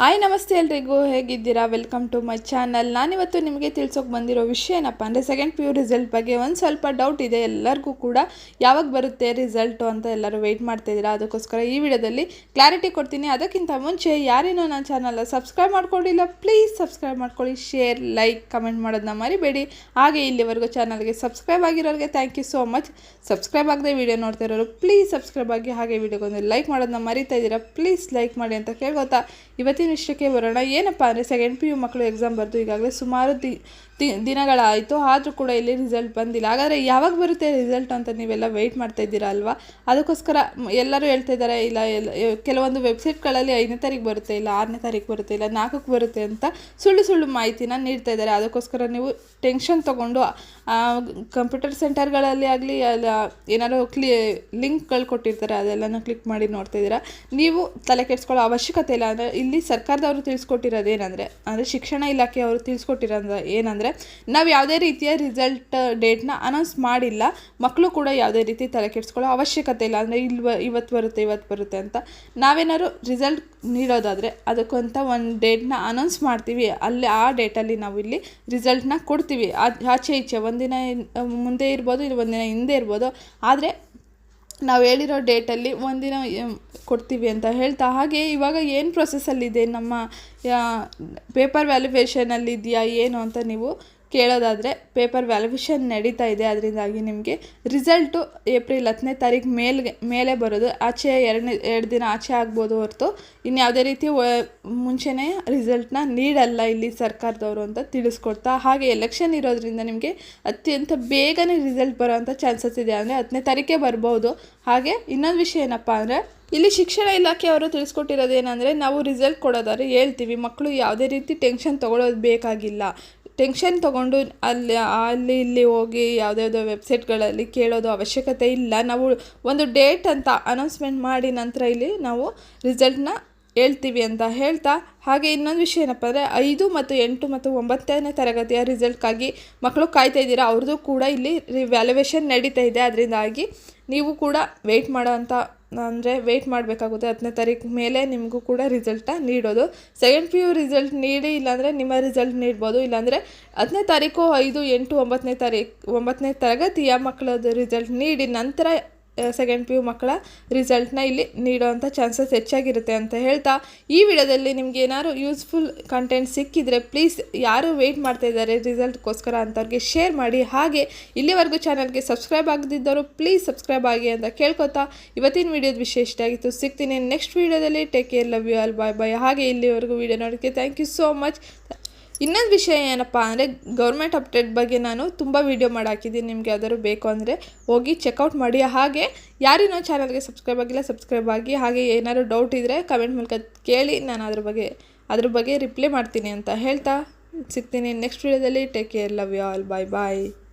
Hi ನಮಸ್ತೆ ಎಲ್ರಿಗೂ. ಹೇಗಿದ್ದೀರಾ? ವೆಲ್ಕಮ್ ಟು ಮೈ ಚಾನಲ್ ನಾನಿವತ್ತು ನಿಮಗೆ ತಿಳ್ಸೋಕೆ ಬಂದಿರೋ ವಿಷಯ ಏನಪ್ಪ ಅಂದರೆ ಸೆಕೆಂಡ್ ಪಿ ಯು ರಿಸಲ್ಟ್ ಬಗ್ಗೆ ಒಂದು ಸ್ವಲ್ಪ ಡೌಟ್ ಇದೆ ಎಲ್ಲರಿಗೂ ಕೂಡ. ಯಾವಾಗ ಬರುತ್ತೆ ರಿಸಲ್ಟು ಅಂತ ಎಲ್ಲರೂ ವೆಯ್ಟ್ ಮಾಡ್ತಾಯಿದ್ದೀರಾ ಅದಕ್ಕೋಸ್ಕರ ಈ ವಿಡಿಯೋದಲ್ಲಿ ಕ್ಲಾರಿಟಿ ಕೊಡ್ತೀನಿ. ಅದಕ್ಕಿಂತ ಮುಂಚೆ ಯಾರೇನೋ ನನ್ನ ಚಾನಲ್ ಸಬ್ಸ್ಕ್ರೈಬ್ ಮಾಡ್ಕೊಂಡಿಲ್ಲ ಪ್ಲೀಸ್ ಸಬ್ಸ್ಕ್ರೈಬ್ ಮಾಡ್ಕೊಳ್ಳಿ. ಶೇರ್ ಲೈಕ್ ಕಮೆಂಟ್ ಮಾಡೋದನ್ನ ಮರಿಬೇಡಿ. ಹಾಗೆ ಇಲ್ಲಿವರೆಗೂ ಚಾನಲ್ಗೆ subscribe ಆಗಿರೋರಿಗೆ thank you so much subscribe ಆಗದೆ ವಿಡಿಯೋ ನೋಡ್ತಾ ಇರೋರು ಪ್ಲೀಸ್ ಸಬ್ಸ್ಕ್ರೈಬ್ ಆಗಿ ಹಾಗೆ ವಿಡಿಯೋಗೊಂದು ಲೈಕ್ ಮಾಡೋದನ್ನ ಮರಿತಾ ಇದ್ದೀರಾ? ಪ್ಲೀಸ್ ಲೈಕ್ ಮಾಡಿ ಅಂತ ಕೇಳ್ಕೊತಾ. ಇವತ್ತಿನ ವಿಷಯಕ್ಕೆ ಬರೋಣ ಏನಪ್ಪ ಅಂದರೆ ಸೆಕೆಂಡ್ ಪಿ ಯು ಮಕ್ಕಳು ಎಕ್ಸಾಮ್ ಬರೆದು ಈಗಾಗಲೇ ಸುಮಾರು ದಿ ದಿ- ದಿನಗಳಾಯಿತು, ಆದರೂ ಕೂಡ ಇಲ್ಲಿ ರಿಸಲ್ಟ್ ಬಂದಿಲ್ಲ. ಹಾಗಾದರೆ ಯಾವಾಗ ಬರುತ್ತೆ ರಿಸಲ್ಟ್ ಅಂತ ನೀವೆಲ್ಲ ವೆಯ್ಟ್ ಮಾಡ್ತಾ ಇದ್ದೀರಾ ಅಲ್ವಾ? ಅದಕ್ಕೋಸ್ಕರ ಎಲ್ಲರೂ ಹೇಳ್ತಾ ಇದ್ದಾರೆ, ಇಲ್ಲ, ಎಲ್ಲ ಕೆಲವೊಂದು ವೆಬ್ಸೈಟ್ಗಳಲ್ಲಿ ಐದನೇ ತಾರೀಕು ಬರುತ್ತೆ, ಇಲ್ಲ, ಆರನೇ ತಾರೀಕು ಬರುತ್ತೆ, ಇಲ್ಲ, ನಾಲ್ಕಕ್ಕೆ ಬರುತ್ತೆ ಅಂತ ಸುಳ್ಳು ಸುಳ್ಳು ಮಾಹಿತಿನ ನೀಡ್ತಾ ಇದ್ದಾರೆ. ಅದಕ್ಕೋಸ್ಕರ ನೀವು ಟೆನ್ಷನ್ ತೊಗೊಂಡು ಕಂಪ್ಯೂಟರ್ ಸೆಂಟರ್ಗಳಲ್ಲಿ ಆಗಲಿ, ಅಲ್ಲ, ಏನಾದರೂ ಕ್ಲಿ ಲಿಂಕ್ಗಳು ಕೊಟ್ಟಿರ್ತಾರೆ, ಅದೆಲ್ಲನೂ ಕ್ಲಿಕ್ ಮಾಡಿ ನೋಡ್ತಾ ಇದ್ದೀರಾ. ನೀವು ತಲೆ ಕೆಡಿಸ್ಕೊಳ್ಳೋ ಅವಶ್ಯಕತೆ ಇಲ್ಲ ಅಂದರೆ, ಇಲ್ಲಿ ಸರ್ಕಾರದವರು ತಿಳಿಸ್ಕೊಟ್ಟಿರೋದು ಏನಂದರೆ ಅಂದರೆ ಶಿಕ್ಷಣ ಇಲಾಖೆಯವರು ತಿಳಿಸ್ಕೊಟ್ಟಿರೋದು ಏನಂದರೆ ನಾವು ಯಾವುದೇ ರೀತಿಯ ರಿಸಲ್ಟ್ ಡೇಟ್ನ ಅನೌನ್ಸ್ ಮಾಡಿಲ್ಲ ಮಕ್ಕಳು ಕೂಡ ಯಾವುದೇ ರೀತಿ ತಲೆ ಕೆಡಿಸ್ಕೊಳ್ಳೋ ಅವಶ್ಯಕತೆ ಇಲ್ಲ. ಅಂದರೆ ಇಲ್ವ, ಇವತ್ತು ಬರುತ್ತೆ ಇವತ್ತು ಬರುತ್ತೆ ಅಂತ ನಾವೇನಾದ್ರು ರಿಸಲ್ಟ್ ನೀಡೋದಾದರೆ ಅದಕ್ಕಂತ ಒಂದು ಡೇಟ್ನ ಅನೌನ್ಸ್ ಮಾಡ್ತೀವಿ. ಅಲ್ಲಿ ಆ ಡೇಟಲ್ಲಿ ನಾವು ಇಲ್ಲಿ ರಿಸಲ್ಟ್ನ ಕೊಡ್ತೀವಿ. ಆಚೆ ಈಚೆ, ಒಂದಿನ, ಮುಂದೆ ಇರ್ಬೋದು, ಇಲ್ಲ ಒಂದಿನ ಹಿಂದೆ ಇರ್ಬೋದು. ಆದರೆ ನಾವು ಹೇಳಿರೋ ಡೇಟಲ್ಲಿ ಒಂದಿನ ಕೊಡ್ತೀವಿ ಅಂತ ಹೇಳ್ತಾ, ಹಾಗೆ ಇವಾಗ ಏನು ಪ್ರೊಸೆಸಲ್ಲಿದೆ ನಮ್ಮ ಪೇಪರ್ ವ್ಯಾಲ್ಯುವೇಷನಲ್ಲಿ ಇದೆಯಾ, ಏನು ಅಂತ ನೀವು ಕೇಳೋದಾದರೆ ಪೇಪರ್ ವ್ಯಾಲ್ಯೂಷನ್ ನಡೀತಾ ಇದೆ. ಅದರಿಂದಾಗಿ ನಿಮಗೆ ರಿಸಲ್ಟು ಏಪ್ರಿಲ್ ಹತ್ತನೇ ತಾರೀಕು ಮೇಲ್ಗೆ, ಮೇಲೆ ಬರೋದು. ಆಚೆ ಎರಡನೇ, ಎರಡು ದಿನ ಆಚೆ ಆಗ್ಬೋದು ಹೊರತು. ಇನ್ಯಾವುದೇ ರೀತಿ ಮುಂಚೆನೇ ರಿಸಲ್ಟ್ನ ನೀಡಲ್ಲ ಇಲ್ಲಿ ಸರ್ಕಾರದವರು ಅಂತ ತಿಳಿಸ್ಕೊಡ್ತಾ. ಹಾಗೆ ಎಲೆಕ್ಷನ್ ಇರೋದ್ರಿಂದ ನಿಮಗೆ ಅತ್ಯಂತ ಬೇಗನೆ ರಿಸಲ್ಟ್ ಬರೋವಂಥ ಚಾನ್ಸಸ್ ಇದೆ. ಅಂದರೆ ಹತ್ತನೇ ತಾರೀಕೆ ಬರ್ಬೋದು. ಹಾಗೆ ಇನ್ನೊಂದು ವಿಷಯ ಏನಪ್ಪ ಅಂದರೆ ಇಲ್ಲಿ ಶಿಕ್ಷಣ ಇಲಾಖೆಯವರು ತಿಳಿಸ್ಕೊಟ್ಟಿರೋದು ಏನಂದರೆ ನಾವು ರಿಸಲ್ಟ್ ಕೊಡೋದಾದ್ರೆ ಹೇಳ್ತೀವಿ. ಮಕ್ಕಳು ಯಾವುದೇ ರೀತಿ ಟೆನ್ಷನ್ ತೊಗೊಳೋದು ಬೇಕಾಗಿಲ್ಲ. ಟೆನ್ಷನ್ ತೊಗೊಂಡು ಅಲ್ಲಿ ಅಲ್ಲಿ, ಇಲ್ಲಿ ಹೋಗಿ ಯಾವುದ್ಯಾವುದೋ ವೆಬ್ಸೈಟ್ಗಳಲ್ಲಿ ಕೇಳೋದು ಅವಶ್ಯಕತೆ ಇಲ್ಲ. ನಾವು ಒಂದು ಡೇಟ್ ಅಂತ ಅನೌನ್ಸ್ಮೆಂಟ್ ಮಾಡಿ ನಂತರ ಇಲ್ಲಿ ನಾವು ರಿಸಲ್ಟ್ನ ಹೇಳ್ತೀವಿ ಅಂತ ಹೇಳ್ತಾ, ಹಾಗೆ ಇನ್ನೊಂದು ವಿಷಯ ಏನಪ್ಪ ಅಂದರೆ ಐದು ಮತ್ತು ಎಂಟು ಮತ್ತು ಒಂಬತ್ತನೇ ತರಗತಿಯ ರಿಸಲ್ಟ್ಗಾಗಿ ಮಕ್ಕಳು ಕಾಯ್ತಾ ಇದ್ದೀರಾ? ಅವ್ರದ್ದು ಕೂಡ ಇಲ್ಲಿ ವ್ಯಾಲ್ಯುವೇಷನ್ ನಡೀತಾ ಇದೆ. ಅದರಿಂದಾಗಿ ನೀವು ಕೂಡ ವೆಯ್ಟ್ ಮಾಡೋ ಅಂಥ ಅಂದರೆ ವೆಯ್ಟ್ ಮಾಡಬೇಕಾಗುತ್ತೆ. ಹತ್ತನೇ ತಾರೀಕು ಮೇಲೆ ನಿಮಗೂ ಕೂಡ ರಿಸಲ್ಟ ನೀಡೋದು. ಸೆಕೆಂಡ್ ಪಿ ಯು ರಿಸಲ್ಟ್ ನೀಡಿ, ಇಲ್ಲಾಂದರೆ ನಿಮ್ಮ ರಿಸಲ್ಟ್ ನೀಡ್ಬೋದು. ಇಲ್ಲಾಂದರೆ ಹತ್ತನೇ ತಾರೀಕು ಐದು, ಎಂಟು, ಒಂಬತ್ತನೇ ತಾರೀಕು ಒಂಬತ್ತನೇ ತರಗತಿಯ ಮಕ್ಕಳದ್ದು ರಿಸಲ್ಟ್ ನೀಡಿ ನಂತರ ಸೆಕೆಂಡ್ ಪಿ ಯು ಮಕ್ಕಳ ರಿಸಲ್ಟ್ನ ಇಲ್ಲಿ ನೀಡೋವಂಥ ಚಾನ್ಸಸ್ ಹೆಚ್ಚಾಗಿರುತ್ತೆ ಅಂತ ಹೇಳ್ತಾ, ಈ ವಿಡಿಯೋದಲ್ಲಿ ನಿಮ್ಗೆ ಏನಾದ್ರು ಯೂಸ್ಫುಲ್ ಕಂಟೆಂಟ್ ಸಿಕ್ಕಿದ್ರೆ ಪ್ಲೀಸ್ ಯಾರು ವೆಯ್ಟ್ ಮಾಡ್ತಾ ಇದ್ದಾರೆ ರಿಸಲ್ಟ್ಗೋಸ್ಕರ ಅಂಥವ್ರಿಗೆ ಶೇರ್ ಮಾಡಿ. ಹಾಗೆ ಇಲ್ಲಿವರೆಗೂ ಚಾನಲ್ಗೆ ಸಬ್ಸ್ಕ್ರೈಬ್ ಆಗದಿದ್ದವರು ಪ್ಲೀಸ್ ಸಬ್ಸ್ಕ್ರೈಬ್ ಆಗಿ ಅಂತ ಕೇಳ್ಕೊತಾ, ಇವತ್ತಿನ ವಿಡಿಯೋದ ವಿಶೇಷ ಆಗಿತ್ತು. ಸಿಗ್ತೀನಿ ನೆಕ್ಸ್ಟ್ ವಿಡಿಯೋದಲ್ಲಿ. Take care love you all bye bye ಹಾಗೆ ಇಲ್ಲಿವರೆಗೂ ವಿಡಿಯೋ ನೋಡೋಕ್ಕೆ ಥ್ಯಾಂಕ್ ಯು ಸೋ ಮಚ್ ಇನ್ನೊಂದು ವಿಷಯ ಏನಪ್ಪ ಅಂದರೆ ಗೌರ್ಮೆಂಟ್ ಅಪ್ಡೇಟ್ ಬಗ್ಗೆ ನಾನು ತುಂಬ ವೀಡಿಯೋ ಮಾಡಿ ಹಾಕಿದ್ದೀನಿ ನಿಮಗೆ ಯಾವ್ದಾದ್ರು ಬೇಕು ಅಂದರೆ ಹೋಗಿ ಚೆಕ್ಔಟ್ ಮಾಡಿ. ಹಾಗೆ ಯಾರಿನೋ ಚಾನಲ್ಗೆ ಸಬ್ಸ್ಕ್ರೈಬ್ ಆಗಿಲ್ಲ ಸಬ್ಸ್ಕ್ರೈಬ್ ಆಗಿ. ಹಾಗೆ ಏನಾದ್ರು ಡೌಟ್ ಇದ್ದರೆ ಕಮೆಂಟ್ ಮೂಲಕ ಕೇಳಿ. ನಾನು ಅದ್ರ ಬಗ್ಗೆ ಅದ್ರ ಬಗ್ಗೆ ರಿಪ್ಲೈ ಮಾಡ್ತೀನಿ ಅಂತ ಹೇಳ್ತಾ ಸಿಗ್ತೀನಿ. ನೆಕ್ಸ್ಟ್ ವೀಡಿಯೋದಲ್ಲಿ take care love you all bye bye